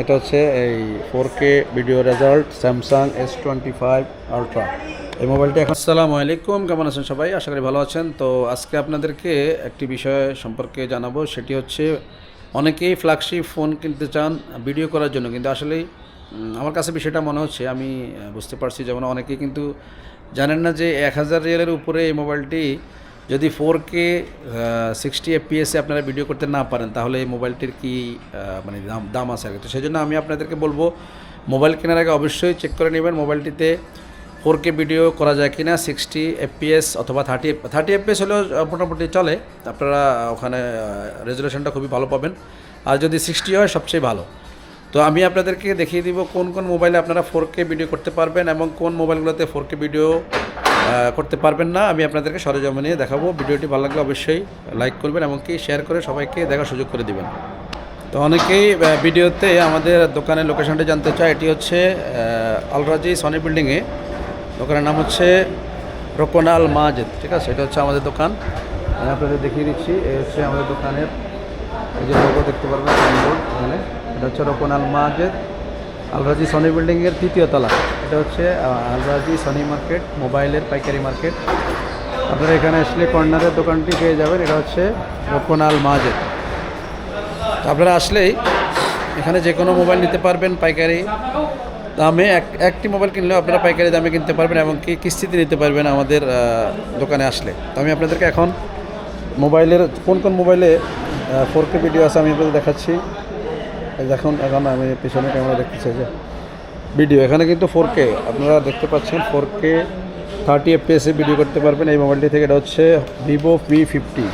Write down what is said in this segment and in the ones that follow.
এটা হচ্ছে এই four K video result Samsung S twenty five ultra এই মোবাইলটি এখন আসসালামু আলাইকুম, কেমন আছেন সবাই? আশা করি ভালো আছেন। তো আজকে আপনাদেরকে একটি বিষয় সম্পর্কে জানাব। সেটি হচ্ছে, অনেকেই ফ্ল্যাগশিপ ফোন কিনতে চান ভিডিও করার জন্য, কিন্তু আসলেই আমার কাছে বিষয়টা মনে হচ্ছে, আমি বুঝতে পারছি যেমন অনেকেই কিন্তু জানেন না যে এক হাজার রিয়ালের উপরে এই মোবাইলটি যদি ফোর কে সিক্সটি এফপিএসে আপনারা ভিডিও করতে না পারেন, তাহলে এই মোবাইলটির কি মানে দাম দাম আছে আর। তো সেই জন্য আমি আপনাদেরকে বলব মোবাইল কেনার আগে অবশ্যই চেক করে নেবেন মোবাইলটিতে ফোর কে ভিডিও করা যায় কি না সিক্সটি এফপিএস অথবা থার্টি থার্টি এফপিএস হলেও মোটামুটি চলে। আপনারা ওখানে রেজুলেশনটা খুবই ভালো পাবেন। আর যদি সিক্সটি হয়, সবচেয়ে ভালো। তো আমি আপনাদেরকে দেখিয়ে দিব কোন কোন মোবাইলে আপনারা ফোর কে ভিডিও করতে পারবেন এবং কোন মোবাইলগুলোতে ফোর কে ভিডিও করতে পারবেন না। আমি আপনাদেরকে সরজমে নিয়ে দেখাবো। ভিডিওটি ভালো লাগলে অবশ্যই লাইক করবেন এমনকি শেয়ার করে সবাইকে দেখার সুযোগ করে দিবেন। তো অনেকেই ভিডিওতে আমাদের দোকানের লোকেশনটা জানতে চায়। এটি হচ্ছে আলরাজি সনি বিল্ডিংয়ে দোকানের নাম হচ্ছে রোকনাল মাজেদ ঠিক আছে? এটা হচ্ছে আমাদের দোকান। আমি আপনাদের দেখিয়ে দিচ্ছি এই হচ্ছে আমাদের দোকানের, এই যে লোগো দেখতে পারবেন এটা হচ্ছে রোকনাল মাজেদ আলরাজি সনি বিল্ডিংয়ের তৃতীয় তলা। এটা হচ্ছে আলরাজি সনি মার্কেট, মোবাইলের পাইকারি মার্কেট। আপনারা এখানে আসলে কর্নারের দোকানটি পেয়ে যাবেন, এটা হচ্ছে রোকনাল মাজেদ আপনারা আসলেই এখানে যে কোনো মোবাইল নিতে পারবেন পাইকারি দামে। এক, একটি মোবাইল কিনলেও আপনারা পাইকারি দামে কিনতে পারবেন এবং কি কিস্তিতে নিতে পারবেন আমাদের দোকানে আসলে। তো আমি আপনাদেরকে এখন মোবাইলের, কোন কোন মোবাইলে ফোর কে ভিডিও আছে আমি আপনাদের দেখাচ্ছি। দেখুন, এখন আমি পিছনে ক্যামেরা দেখতে চাই যে। ভিডিও। এখানে কিন্তু ফোর কে আপনারা দেখতে পাচ্ছেন ফোর কে থার্টি এফপিএসে ভিডিও করতে পারবেন। এই মোবাইলটি থেকে এটা হচ্ছে Vivo V fifty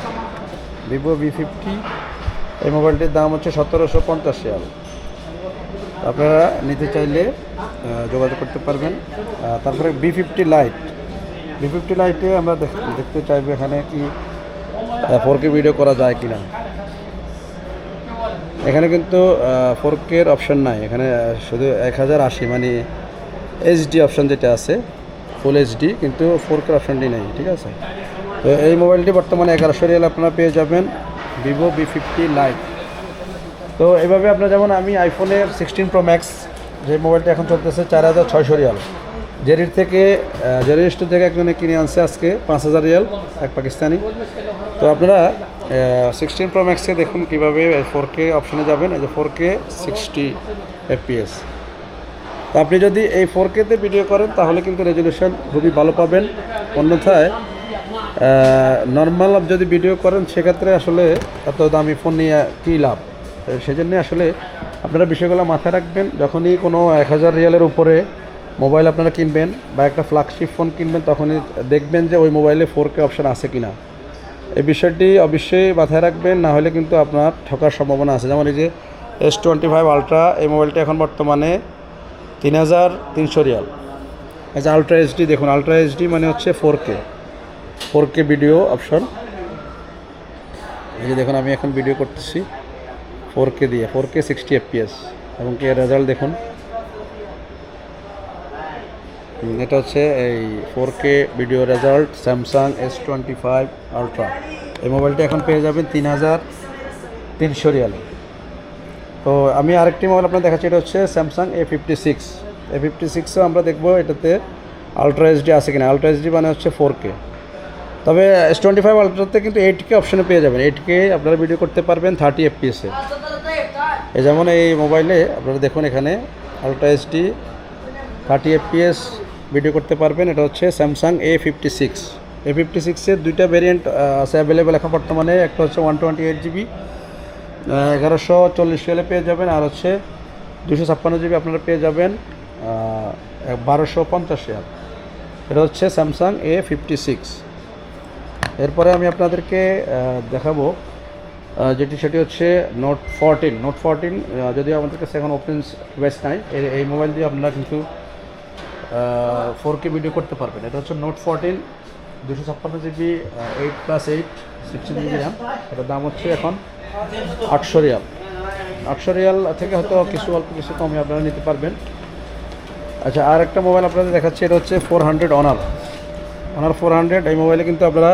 Vivo V fifty এই মোবাইলটির দাম হচ্ছে সতেরোশো পঞ্চাশ রিয়াল। আপনারা নিতে চাইলে যোগাযোগ করতে পারবেন। তারপরে V fifty lite V fifty লাইটে আমরা দেখ- দেখতে চাইব এখানে কি ফোর কে ভিডিও করা যায় কিনা। এখানে কিন্তু ফোর কের অপশন নাই। এখানে শুধু এক হাজার আশি মানে এইচডি অপশন যেটা আছে ফুল এইচডি কিন্তু ফোর কের অপশনটি নেই, ঠিক আছে? তো এই মোবাইলটি বর্তমানে এগারোশো রিয়াল আপনারা পেয়ে যাবেন ভিভো বি ফিফটি লাইট তো এভাবে আপনার যেমন আমি আইফোনের সিক্সটিন প্রো ম্যাক্স যে মোবাইলটা এখন চলতেছে, চার হাজার ছয়শো রিয়াল। জেরির থেকে জেরির স্টোর থেকে একজনে কিনে আনছে আজকে, পাঁচ হাজার রিয়াল, এক পাকিস্তানি। তো আপনারা সিক্সটিন প্রো ম্যাক্সে দেখুন কীভাবে ফোর কে অপশনে যাবেন। এই যে ফোর কে সিক্সটি এফপিএস তো আপনি যদি এই ফোর কেতে ভিডিও করেন, তাহলে কিন্তু রেজলিউশন খুবই ভালো পাবেন। অন্যথায় নর্মাল যদি ভিডিও করেন, সেক্ষেত্রে আসলে এত দামি ফোন নিয়ে কী লাভ? সেজন্য আসলে আপনারা বিষয়গুলো মাথায় রাখবেন। যখনই কোনো এক হাজার রিয়ালের উপরে মোবাইল আপনারা কিনবেন বা একটা ফ্ল্যাগশিপ ফোন কিনবেন, তখনই দেখবেন যে ওই মোবাইলে ফোর কে অপশান আছে কি না এই বিষয়টি অবশ্যই মাথায় রাখবেন, না হলে কিন্তু আপনার ঠকার সম্ভাবনা আছে। যেমন এই যে এস টোয়েন্টি ফাইভ আলট্রা এই মোবাইলটা এখন বর্তমানে তিন হাজার তিনশো রিয়াল। আচ্ছা আলট্রা এইচডি দেখুন আলট্রা এইচডি মানে হচ্ছে four K four K video option এই যে দেখুন, আমি এখন ভিডিও করতেছি ফোর কে দিয়ে ফোর কে সিক্সটি এফপিএস এবং কে রেজাল্ট দেখুন। এটা হচ্ছে এই four K video result Samsung S twenty five ultra এই মোবাইলটা এখন পেয়ে যাবেন তিন হাজার তিনশো রিয়ালে। তো আমি আরেকটি মোবাইল আপনার দেখাচ্ছি, এটা হচ্ছে Samsung A fifty six A fifty সিক্সও আমরা দেখব এটাতে আলট্রা এইচডি আছে কিনা। আলট্রা এইচডি মানে হচ্ছে ফোর কে তবে এস টোয়েন্টি ফাইভ আলট্রাতে কিন্তু এইট কে অপশনে পেয়ে যাবেন। এইট কে আপনারা ভিডিও করতে পারবেন থার্টি এফপিএসে যেমন এই মোবাইলে আপনারা দেখুন এখানে ultra HD thirty FPS video করতে পারবেন, এটা হচ্ছে Samsung A fifty six A fifty সিক্সের দুইটা ভেরিয়েন্ট আছে অ্যাভেলেবেল এখন বর্তমানে, একটা হচ্ছে ওয়ান টোয়েন্টি এইট জিবি এগারোশো চল্লিশ সালে পেয়ে যাবেন, আর হচ্ছে দুশো ছাপ্পান্ন জিবি আপনারা পেয়ে যাবেন বারোশো পঞ্চাশ রিয়াল। এটা হচ্ছে স্যামসাং এ ফিফটি সিক্স এরপরে আমি আপনাদেরকে দেখাবো যেটি সেটি হচ্ছে নোট ফোরটিন নোট ফোরটিন যদিও আমাদের কাছে এখন ওপেন ডিভাইস নাই, এই মোবাইল দিয়ে আপনারা কিন্তু ফোর কে ভিডিও করতে পারবেন। এটা হচ্ছে নোট ফোরটিন দুশো ছাপ্পান্ন GB eight plus eight sixteen GB RAM এটার দাম হচ্ছে এখন আটশো রিয়াল। আটশো রিয়াল থেকে হয়তো কিছু অল্প কিছু কমে আপনারা নিতে পারবেন। আচ্ছা আর একটা মোবাইল আপনাদের দেখাচ্ছি, এটা হচ্ছে four hundred Honor Honor four hundred এই মোবাইলে কিন্তু আপনারা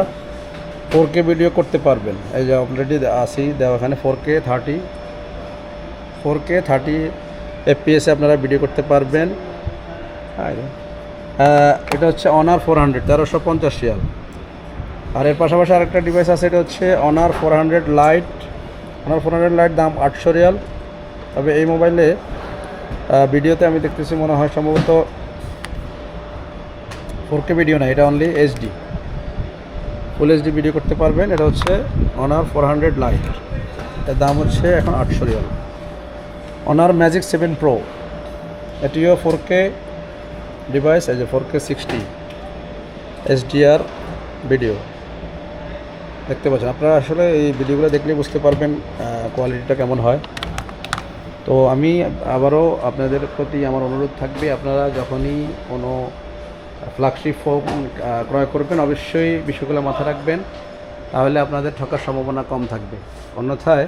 ফোর কে ভিডিও করতে পারবেন। এই যে অলরেডি আসি দেওয়া এখানে four K thirty four K thirty এফপিএসে আপনারা ভিডিও করতে পারবেন। এটা হচ্ছে অনার ফোর হান্ড্রেড তেরোশো পঞ্চাশ রিয়াল। আর এর পাশাপাশি আরেকটা ডিভাইস আছে, এটা হচ্ছে Honor four hundred lite Honor four hundred lite দাম আটশো রিয়াল। তবে এই মোবাইলে ভিডিওতে আমি দেখতেছি মনে হয় সম্ভবত ফোর কে ভিডিও না, এটা only HD full HD video করতে পারবেন, এটা হচ্ছে অনার ফোর হান্ড্রেড লাইটের দাম হচ্ছে এখন আটশো Real. Honor magic seven pro এটিও ফোর কে ডিভাইস এই যে four K sixty SDR video দেখতে পাচ্ছেন, আপনারা আসলে এই ভিডিওগুলো দেখলে বুঝতে পারবেন কোয়ালিটিটা কেমন হয়। তো আমি আবারও আপনাদের প্রতি আমার অনুরোধ থাকবে, আপনারা যখনই কোনো ফ্ল্যাগশিপ ফোন ক্রয় করবেন, অবশ্যই বিষয়গুলো মাথায় রাখবেন, তাহলে আপনাদের ঠকার সম্ভাবনা কম থাকবে। অন্যথায়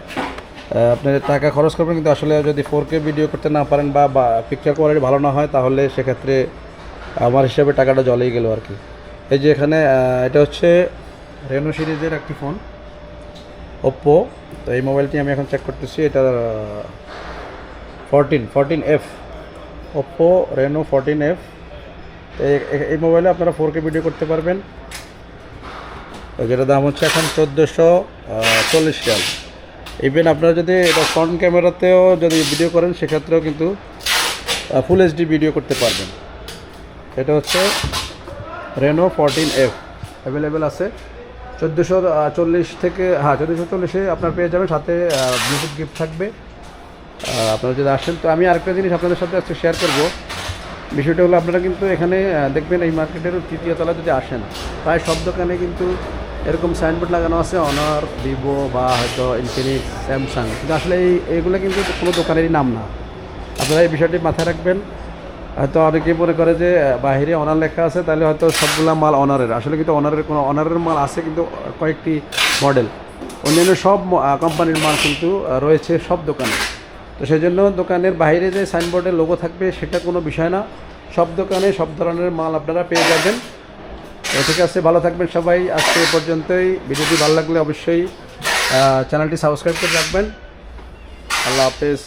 আপনাদের টাকা খরচ করবেন, কিন্তু আসলে যদি ফোর কে ভিডিও করতে না পারেন বা পিকচার কোয়ালিটি ভালো না হয়, তাহলে সেক্ষেত্রে আমার হিসাবে টাকাটা জলেই গেল আর কি। এই যে এখানে এটা হচ্ছে রেনো সিরিজের একটি ফোন ওপ্পো তো এই মোবাইলটি আমি এখন চেক করতেছি এটা fourteen fourteen F Oppo Reno fourteen F এই মোবাইলে আপনারা ফোর কে ভিডিও করতে পারবেন। তো যেটা দাম হচ্ছে এখন চোদ্দোশো চল্লিশ রিয়াল। ইভেন আপনারা যদি এটা ফ্রন্ট ক্যামেরাতেও যদি ভিডিও করেন, সেক্ষেত্রেও কিন্তু ফুল এইচডি ভিডিও করতে পারবেন। এটা হচ্ছে রেনো ফোরটিন এফ অ্যাভেলেবেল আছে। চোদ্দোশো চল্লিশ থেকে হ্যাঁ চোদ্দোশো চল্লিশে আপনার পেয়ে যাবেন। সাথে ব্লুটুথ গিফট থাকবে। আপনারা যদি আসেন, তো আমি আরেকটা জিনিস আপনাদের সাথে আজকে শেয়ার করব। বিষয়টা হলো আপনারা কিন্তু এখানে দেখবেন এই মার্কেটের তৃতীয় তলা যদি আসেন, প্রায় সব দোকানে কিন্তু এরকম সাইনবোর্ড লাগানো আছে অনার ভিভো বা হয়তো ইনফিনিক্স স্যামসাং কিন্তু আসলে এই এইগুলো কিন্তু কোনো দোকানেরই নাম না। আপনারা এই বিষয়টি মাথায় রাখবেন। হয়তো অনেকে মনে করে যে বাইরে অনার লেখা আছে, তাহলে হয়তো সবগুলা মাল অনারের আসলে কিন্তু অনারের কোনো অনারের মাল আছে কিন্তু কয়েকটি মডেল অন্যান্য সব কোম্পানির মাল কিন্তু রয়েছে সব দোকানে। তো সেই জন্য দোকানের বাইরে যে সাইনবোর্ডের লোগো থাকবে, সেটা কোনো বিষয় না। সব দোকানে সব ধরনের মাল আপনারা পেয়ে যাবেন। ঠিক আছে, ভালো থাকবেন সবাই। আজকে এ পর্যন্তই। ভিডিওটি ভালো লাগলে অবশ্যই চ্যানেলটি সাবস্ক্রাইব করে রাখবেন। আল্লাহ হাফেজ।